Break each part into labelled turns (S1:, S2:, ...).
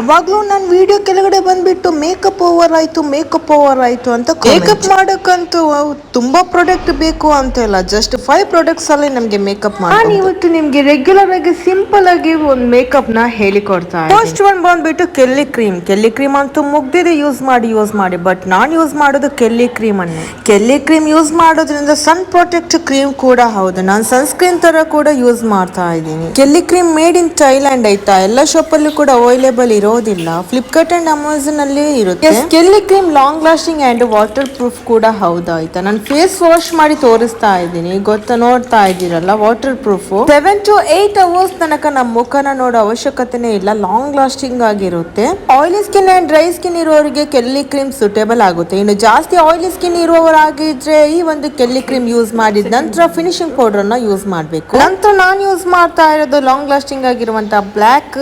S1: ಯಾವಾಗ್ಲೂ ನಾನು ವಿಡಿಯೋ ಕೆಳಗಡೆ ಬಂದ್ಬಿಟ್ಟು ಮೇಕಪ್ ಓವರ್ ಆಯ್ತು ಮೇಕಪ್ ಓವರ್ ಆಯ್ತು ಅಂತ ಮೇಕಪ್ ಮಾಡಕ್ಕಂತೂ ತುಂಬಾ ಪ್ರಾಡಕ್ಟ್ ಬೇಕು ಅಂತ ಇಲ್ಲ. ಜಸ್ಟ್ ಫೈವ್ ಪ್ರಾಡಕ್ಟ್ಸ್ ಅಲ್ಲಿ ನಮ್ಗೆ ಮೇಕಪ್ ಮಾಡಿ ಇವತ್ತು ನಿಮ್ಗೆ ರೆಗ್ಯುಲರ್ ಆಗಿ ಸಿಂಪಲ್ ಆಗಿ ಒಂದು ಮೇಕಪ್ನ ಹೇಳಿಕೊಡ್ತಾ ಫಸ್ಟ್ ಒನ್ ಬಂದ್ಬಿಟ್ಟು ಕೆಲ್ಲಿ ಕ್ರೀಮ್ ಕೆಲ್ಲಿ ಕ್ರೀಮ್ ಅಂತೂ ಮುಗ್ದಿದೆ ಯೂಸ್ ಮಾಡಿ ಯೂಸ್ ಮಾಡಿ. ಬಟ್ ನಾನ್ ಯೂಸ್ ಮಾಡೋದು ಕೆಲ್ಲಿ ಕ್ರೀಮ್ ಅನ್ನೇ. ಕೆಲ್ಲಿ ಕ್ರೀಮ್ ಯೂಸ್ ಮಾಡೋದ್ರಿಂದ ಸನ್ ಪ್ರೊಟೆಕ್ಟ್ ಕ್ರೀಮ್ ಕೂಡ ಹೌದು. ನಾನು ಸನ್ಸ್ಕ್ರೀನ್ ತರ ಕೂಡ ಯೂಸ್ ಮಾಡ್ತಾ ಇದ್ದೀನಿ. Kelly cream made in Thailand ಆಯ್ತಾ? ಎಲ್ಲ ಶಾಪ್ ಅಲ್ಲೂ ಕೂಡ ಅವೈಲೇಬಲ್ ಇರೋದಿಲ್ಲ. ಫ್ಲಿಪ್ಕಾರ್ಟ್ ಅಂಡ್ ಅಮೆಝಾನ್ ಅಲ್ಲಿ ಇರುತ್ತೆ. Kelly cream long lasting and waterproof ಕೂಡ ಹೌದಾಯ್ತಾ ನಾನು ಫೇಸ್ ವಾಶ್ ಮಾಡಿ ತೋರಿಸ್ತಾ ಇದ್ದೀನಿ. ಗೊತ್ತ? ನೋಡ್ತಾ ಇದ್ದೀರಲ್ಲ waterproof seven to eight hours ತನಕ ನಮ್ಮ ಮುಖನ ನೋಡೋ ಅವಶ್ಯಕತೆನೇ ಇಲ್ಲ. ಲಾಂಗ್ ಲಾಸ್ಟಿಂಗ್ ಆಗಿರುತ್ತೆ. Oily skin and dry skin ಇರೋರಿಗೆ ಕೆಲ್ಲಿ ಕ್ರೀಮ್ ಸುಟೇಬಲ್ ಆಗುತ್ತೆ. ಇನ್ನು ಜಾಸ್ತಿ ಆಯಿಲಿ ಸ್ಕಿನ್ ಇರುವವರಾಗಿದ್ರೆ ಈ ಒಂದು ಕೆಲ್ಲಿ ಕ್ರೀಮ್ ಯೂಸ್ ಮಾಡಿದ ನಂತರ ಫಿನಿಶಿಂಗ್ ಪೌಡರ್ನ ಯೂಸ್ ಮಾಡಬೇಕು. ನಂತರ ನಾನು ಯೂಸ್ ಮಾಡ್ತಾ ಇರೋದು ಲಾಂಗ್ ಲಾಸ್ಟಿಂಗ್ ಆಗಿರುವಂತಹ ಬ್ಲ್ಯಾಕ್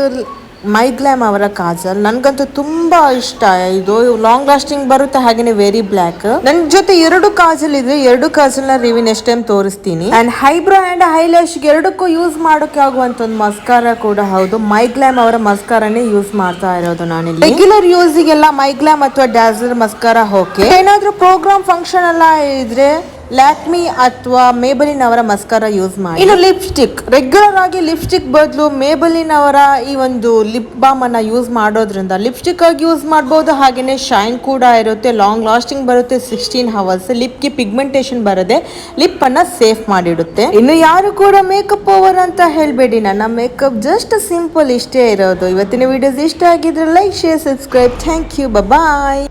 S1: ಮೈಗ್ಲಾಮ್ ಅವರ ಕಾಜಲ್ ನನ್ಗಂತೂ ತುಂಬಾ ಇಷ್ಟ. ಇದು ಲಾಂಗ್ ಲಾಸ್ಟಿಂಗ್ ಬರುತ್ತೆ, ಹಾಗೇನೆ ವೆರಿ ಬ್ಲ್ಯಾಕ್ ನನ್ ಜೊತೆ ಎರಡು ಕಾಜಲ್ ಇದೆ ಎರಡು ಕಾಜಲ್ನ ರಿವಿ ನೆಕ್ಸ್ಟ್ ಟೈಮ್ ತೋರಿಸ್ತೀನಿ ಅಂಡ್ ಹೈಬ್ರೋ ಅಂಡ್ ಹೈಲ್ಯಾಶ್ ಎರಡಕ್ಕೂ ಯೂಸ್ ಮಾಡೋಕೆ ಆಗುವಂತ ಒಂದು ಮಸ್ಕಾರ ಕೂಡ ಹೌದು. ಮೈಗ್ಲಾಮ್ ಅವರ ಮಸ್ಕಾರನೇ ಯೂಸ್ ಮಾಡ್ತಾ ಇರೋದು ನಾನು ರೆಗ್ಯುಲರ್ ಯೂಸಿಗೆಲ್ಲ ಮೈಗ್ಲಾಮ್ ಅಥವಾ ಡ್ಯಾಸರ್ ಮಸ್ಕಾರ ಹೋಕೆ ಏನಾದ್ರೂ ಪ್ರೋಗ್ರಾಮ್ ಫಂಕ್ಷನ್ ಎಲ್ಲ ಇದ್ರೆ ಲ್ಯಾಕ್ಮಿ ಅಥವಾ ಮೇಬಲಿನ್ ಅವರ ಮಸ್ಕಾರ ಯೂಸ್ ಮಾಡಿ. ಇನ್ನು ಲಿಪ್ಸ್ಟಿಕ್ ರೆಗ್ಯುಲರ್ ಆಗಿ ಲಿಪ್ಸ್ಟಿಕ್ ಬದಲು ಮೇಬಲಿನ್ ಅವರ ಈ ಒಂದು ಲಿಪ್ ಬಾಮ್ ಅನ್ನ ಯೂಸ್ ಮಾಡೋದ್ರಿಂದ ಲಿಪ್ಸ್ಟಿಕ್ ಆಗಿ ಯೂಸ್ ಮಾಡಬಹುದು ಹಾಗೇನೆ ಶೈನ್ ಕೂಡ ಇರುತ್ತೆ ಲಾಂಗ್ ಲಾಸ್ಟಿಂಗ್ ಬರುತ್ತೆ ಸಿಕ್ಸ್ಟೀನ್ ಅವರ್ಸ್ ಲಿಪ್ಗೆ ಪಿಗ್ಮೆಂಟೇಷನ್ ಬರದೆ ಲಿಪ್ ಅನ್ನ ಸೇಫ್ ಮಾಡಿಡುತ್ತೆ. ಇನ್ನು ಯಾರು ಕೂಡ ಮೇಕಪ್ ಓವರ್ ಅಂತ ಹೇಳ್ಬೇಡಿ, ನನ್ನ ಮೇಕಪ್ ಜಸ್ಟ್ ಸಿಂಪಲ್ ಇಷ್ಟೇ ಇರೋದು. ಇವತ್ತಿನ ವಿಡಿಯೋಸ್ ಇಷ್ಟ ಆಗಿದ್ರೆ like share subscribe thank you bye